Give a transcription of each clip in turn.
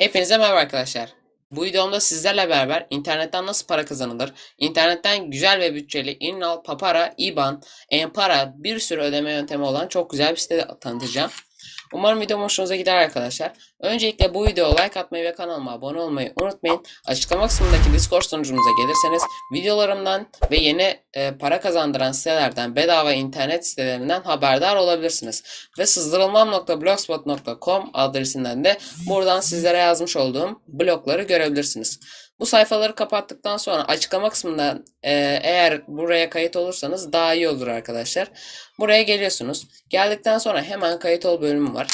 Hepinize merhaba arkadaşlar. Bu videomda sizlerle beraber internetten nasıl para kazanılır, internetten güzel ve bütçeli Innal, Papara, IBAN, Enpara bir sürü ödeme yöntemi olan çok güzel bir site tanıtacağım. Umarım videom hoşunuza gider arkadaşlar. Öncelikle bu videoya like atmayı ve kanalıma abone olmayı unutmayın. Açıklama kısmındaki Discord sunucumuza gelirseniz videolarımdan ve yeni e, para kazandıran sitelerden, bedava internet sitelerinden haberdar olabilirsiniz. Ve sızdırılmam.blogspot.com adresinden de buradan sizlere yazmış olduğum blogları görebilirsiniz. Bu sayfaları kapattıktan sonra açıklama kısmından e, eğer buraya kayıt olursanız daha iyi olur arkadaşlar. Buraya geliyorsunuz. Geldikten sonra hemen kayıt ol bölümü var.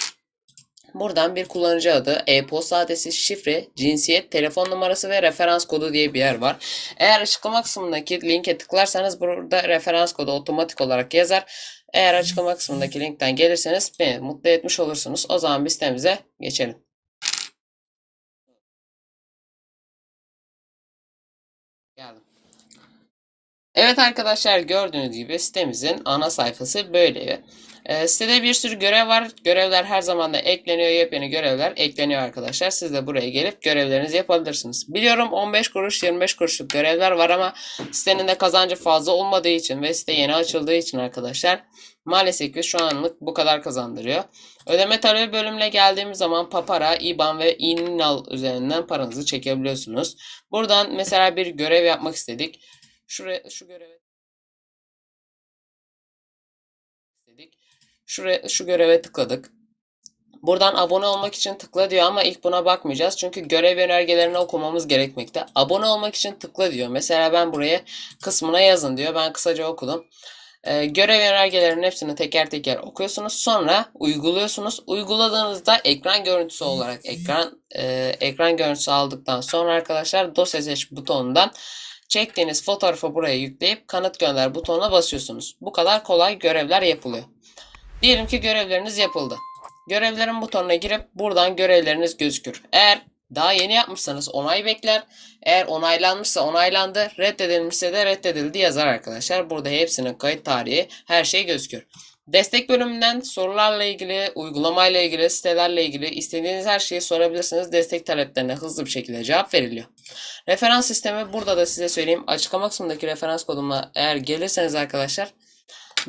Buradan bir kullanıcı adı, e-posta adresi, şifre, cinsiyet, telefon numarası ve referans kodu diye bir yer var. Eğer açıklama kısmındaki linke tıklarsanız burada referans kodu otomatik olarak yazar. Eğer açıklama kısmındaki linkten gelirseniz beni mutlu etmiş olursunuz. O zaman biz sitemize geçelim. Evet arkadaşlar gördüğünüz gibi sitemizin ana sayfası böyle. Ee, sitede bir sürü görev var. Görevler her zaman da ekleniyor. Yepyeni görevler ekleniyor arkadaşlar. Siz de buraya gelip görevlerinizi yapabilirsiniz. Biliyorum 15 kuruş 25 kuruşluk görevler var ama sitenin de kazancı fazla olmadığı için ve site yeni açıldığı için arkadaşlar maalesef ki şu anlık bu kadar kazandırıyor. Ödeme talebi bölümüne geldiğimiz zaman Papara, IBAN ve Innal üzerinden paranızı çekebiliyorsunuz. Buradan mesela bir görev yapmak istedik. Şuraya şu göreve istedik. Şuraya şu göreve tıkladık. Buradan abone olmak için tıkla diyor ama ilk buna bakmayacağız. Çünkü görev yönergelerini okumamız gerekmekte. Abone olmak için tıkla diyor. Mesela ben buraya kısmına yazın diyor. Ben kısaca okudum. Ee, görev yönergelerinin hepsini teker teker okuyorsunuz. Sonra uyguluyorsunuz. Uyguladığınızda ekran görüntüsü olarak ekran e, ekran görüntüsü aldıktan sonra arkadaşlar dosya seç butonundan çektiğiniz fotoğrafı buraya yükleyip kanıt gönder butonuna basıyorsunuz. Bu kadar kolay görevler yapılıyor. Diyelim ki görevleriniz yapıldı. Görevlerin butonuna girip buradan görevleriniz gözükür. Eğer daha yeni yapmışsanız onay bekler. Eğer onaylanmışsa onaylandı, reddedilmişse de reddedildi yazar arkadaşlar. Burada hepsinin kayıt tarihi, her şey gözüküyor. Destek bölümünden sorularla ilgili, uygulamayla ilgili, sitelerle ilgili istediğiniz her şeyi sorabilirsiniz. Destek taleplerine hızlı bir şekilde cevap veriliyor. Referans sistemi burada da size söyleyeyim. Açıklama kısmındaki referans koduma eğer gelirseniz arkadaşlar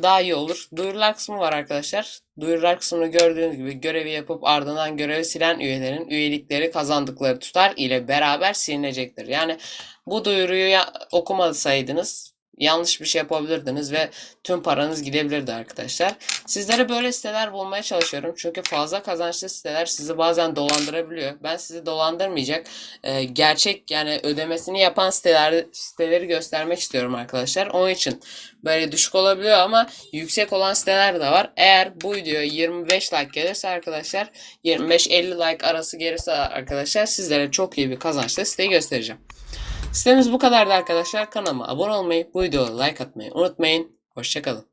daha iyi olur. Duyurular kısmı var arkadaşlar. Duyurular kısmını gördüğünüz gibi görevi yapıp ardından görevi silen üyelerin üyelikleri kazandıkları tutar ile beraber silinecektir. Yani bu duyuruyu okumasaydınız yanlış bir şey yapabilirdiniz ve tüm paranız gidebilirdi arkadaşlar. Sizlere böyle siteler bulmaya çalışıyorum. Çünkü fazla kazançlı siteler sizi bazen dolandırabiliyor. Ben sizi dolandırmayacak e, gerçek yani ödemesini yapan siteler, siteleri göstermek istiyorum arkadaşlar. Onun için böyle düşük olabiliyor ama yüksek olan siteler de var. Eğer bu videoya 25 like gelirse arkadaşlar 25-50 like arası gelirse arkadaşlar sizlere çok iyi bir kazançlı siteyi göstereceğim. Sitemiz bu kadardı arkadaşlar. Kanalıma abone olmayı, bu videoya like atmayı unutmayın. Hoşçakalın.